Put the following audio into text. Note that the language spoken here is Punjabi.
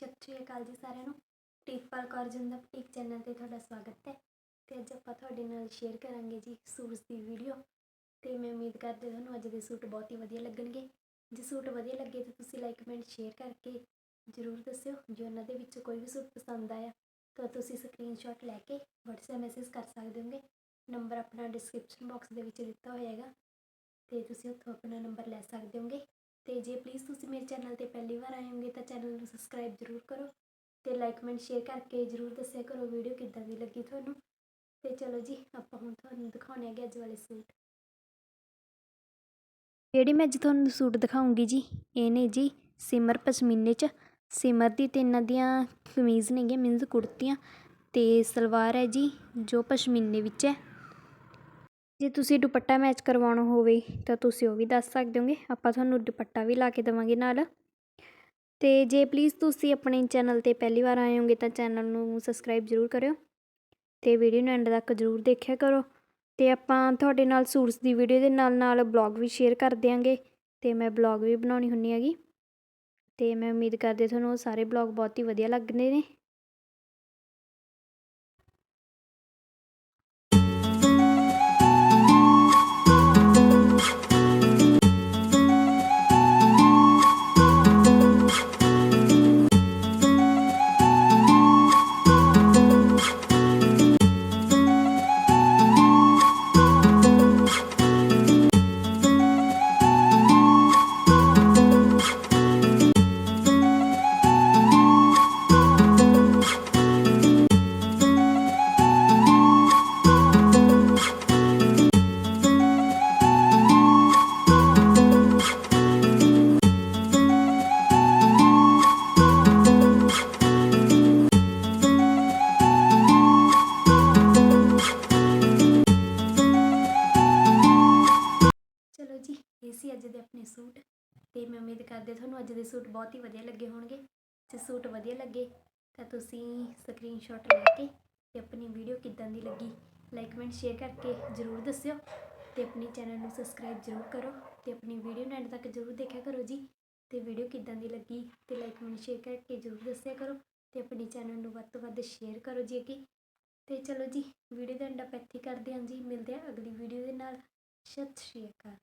ਸਤਿ ਸ਼੍ਰੀ ਅਕਾਲ ਜੀ ਸਾਰਿਆਂ ਨੂੰ। ਟੀਕਪਾਲ ਕਾਰਜਨ ਦਾ ਬੁਟੀਕ ਚੈਨਲ ਤੇ ਤੁਹਾਡਾ ਸਵਾਗਤ ਹੈ। ਤੇ ਅੱਜ ਆਪਾਂ ਤੁਹਾਡੇ ਨਾਲ ਸ਼ੇਅਰ ਕਰਾਂਗੇ ਜੀ ਸੂਟਸ ਦੀ ਵੀਡੀਓ ਤੇ ਮੈਂ ਉਮੀਦ ਕਰਦੇ ਤੁਹਾਨੂੰ ਅੱਜ ਦੇ ਸੂਟ ਬਹੁਤ ਹੀ ਵਧੀਆ ਲੱਗਣਗੇ। ਜੇ ਸੂਟ ਵਧੀਆ ਲੱਗੇ ਤਾਂ ਤੁਸੀਂ ਲਾਈਕ ਕਮੈਂਟ ਸ਼ੇਅਰ ਕਰਕੇ ਜ਼ਰੂਰ ਦੱਸਿਓ। ਜੇ ਉਹਨਾਂ ਦੇ ਵਿੱਚ ਕੋਈ ਵੀ ਸੂਟ ਪਸੰਦ ਆਇਆ ਤਾਂ ਤੁਸੀਂ ਸਕਰੀਨਸ਼ਾਟ ਲੈ ਕੇ WhatsApp ਮੈਸੇਜ ਕਰ ਸਕਦੇ ਹੋਗੇ। ਨੰਬਰ ਆਪਣਾ ਡਿਸਕ੍ਰਿਪਸ਼ਨ ਬਾਕਸ ਦੇ ਵਿੱਚ ਦਿੱਤਾ ਹੋਇਆ ਹੈਗਾ। ਤੇ ਤੁਸੀਂ ਉੱਥੋਂ ਆਪਣਾ ਨੰਬਰ ਲੈ ਸਕਦੇ ਹੋਗੇ। ਤੇ ਜੇ ਪਲੀਜ਼ ਤੁਸੀਂ ਮੇਰੇ ਚੈਨਲ ਤੇ ਪਹਿਲੀ ਵਾਰ ਆਏ ਹੋਗੇ ਤਾਂ ਚੈਨਲ ਨੂੰ ਸਬਸਕ੍ਰਾਈਬ ਜ਼ਰੂਰ ਕਰੋ ਤੇ ਲਾਈਕ ਕਮੈਂਟ ਸ਼ੇਅਰ ਕਰਕੇ ਜ਼ਰੂਰ ਦੱਸਿਆ ਕਰੋ ਵੀਡੀਓ ਕਿੱਦਾਂ ਦੀ ਲੱਗੀ ਤੁਹਾਨੂੰ। ਤੇ ਚਲੋ ਜੀ, ਆਪਾਂ ਹੁਣ ਤੁਹਾਨੂੰ ਦਿਖਾਉਣੇ ਹੈਗੇ ਅੱਜ ਵਾਲੇ ਸੂਟ। ਜਿਹੜੇ ਮੈਂ ਅੱਜ ਤੁਹਾਨੂੰ ਸੂਟ ਦਿਖਾਉਂਗੀ ਜੀ, ਇਹ ਨੇ ਜੀ ਸਿਮਰ ਪਸ਼ਮੀਨੇ 'ਚ। ਸਿਮਰ ਦੀ ਤੇ ਇਹਨਾਂ ਦੀਆਂ ਕਮੀਜ਼ ਨੇਗੀਆਂ ਮੀਨਸ ਕੁੜਤੀਆਂ ਤੇ ਸਲਵਾਰ ਹੈ ਜੀ, ਜੋ ਪਸ਼ਮੀਨੇ ਵਿੱਚ ਹੈ। ਜੇ ਤੁਸੀਂ ਦੁਪੱਟਾ ਮੈਚ ਕਰਵਾਉਣਾ ਹੋਵੇ, ਤਾਂ ਤੁਸੀਂ ਉਹ ਵੀ ਦੱਸ ਸਕਦੇ ਹੋਗੇ। ਆਪਾਂ ਤੁਹਾਨੂੰ ਦੁਪੱਟਾ ਵੀ ਲਾ ਕੇ ਦੇਵਾਂਗੇ ਨਾਲ। ਤੇ ਜੇ ਪਲੀਜ਼ ਤੁਸੀਂ ਆਪਣੇ ਚੈਨਲ ਤੇ ਪਹਿਲੀ ਵਾਰ ਆਏ ਹੋਗੇ, ਤਾਂ ਚੈਨਲ ਨੂੰ ਸਬਸਕ੍ਰਾਈਬ ਜ਼ਰੂਰ ਕਰਿਓ। ਤੇ ਵੀਡੀਓ ਨੂੰ ਐਂਡ ਤੱਕ ਜ਼ਰੂਰ ਦੇਖਿਆ ਕਰੋ। ਤੇ ਆਪਾਂ ਤੁਹਾਡੇ ਨਾਲ ਸੂਟਸ ਦੀ ਵੀਡੀਓ ਦੇ ਨਾਲ ਨਾਲ ਬਲੌਗ ਵੀ ਸ਼ੇਅਰ ਕਰ ਦਿਆਂਗੇ। ਤੇ ਮੈਂ ਬਲੌਗ ਵੀ ਬਣਾਉਣੀ ਹੁੰਨੀ ਹੈਗੀ। ਤੇ ਮੈਂ ਉਮੀਦ ਕਰਦੀ ਤੁਹਾਨੂੰ ਉਹ ਸਾਰੇ ਬਲੌਗ ਬਹੁਤ ਹੀ ਵਧੀਆ ਲੱਗਦੇ ਨੇ। ਅੱਜ ਦੇ ਆਪਣੇ ਸੂਟ। ਤੇ ਮੈਂ ਉਮੀਦ ਕਰਦੀ ਤੁਹਾਨੂੰ ਅੱਜ ਦੇ ਸੂਟ ਬਹੁਤ ਹੀ ਵਧੀਆ ਲੱਗੇ ਹੋਣਗੇ। ਜੇ ਸੂਟ ਵਧੀਆ ਲੱਗੇ, ਤਾਂ ਤੁਸੀਂ ਸਕਰੀਨਸ਼ਾਟ ਲੈ ਕੇ ਤੇ ਆਪਣੀ ਵੀਡੀਓ ਕਿੱਦਾਂ ਦੀ ਲੱਗੀ ਲਾਈਕ ਕਮੈਂਟ ਸ਼ੇਅਰ ਕਰਕੇ ਜ਼ਰੂਰ ਦੱਸਿਓ। ਤੇ ਆਪਣੇ ਚੈਨਲ ਨੂੰ ਸਬਸਕ੍ਰਾਈਬ ਜ਼ਰੂਰ ਕਰੋ ਤੇ ਆਪਣੀ ਵੀਡੀਓ ਨੂੰ ਐਂਡ ਤੱਕ ਜ਼ਰੂਰ ਦੇਖਿਆ ਕਰੋ ਜੀ। ਤੇ ਵੀਡੀਓ ਕਿੱਦਾਂ ਦੀ ਲੱਗੀ ਤੇ ਲਾਈਕ ਕਮੈਂਟ ਸ਼ੇਅਰ ਕਰਕੇ ਜ਼ਰੂਰ ਦੱਸਿਆ ਕਰੋ। ਤੇ ਆਪਣੇ ਚੈਨਲ ਨੂੰ ਵੱਧ ਤੋਂ ਵੱਧ ਸ਼ੇਅਰ ਕਰੋ ਜੀ ਅੱਗੇ। ਤੇ ਚਲੋ ਜੀ ਵੀਡੀਓ ਦਾ ਐਂਡ ਆਪਾਂ ਇੱਥੇ ਕਰਦੇ ਹਾਂ ਜੀ। ਮਿਲਦੇ ਹਾਂ ਅਗਲੀ ਵੀਡੀਓ ਦੇ ਨਾਲ। ਸਤਿ ਸ਼੍ਰੀ ਅਕਾਲ।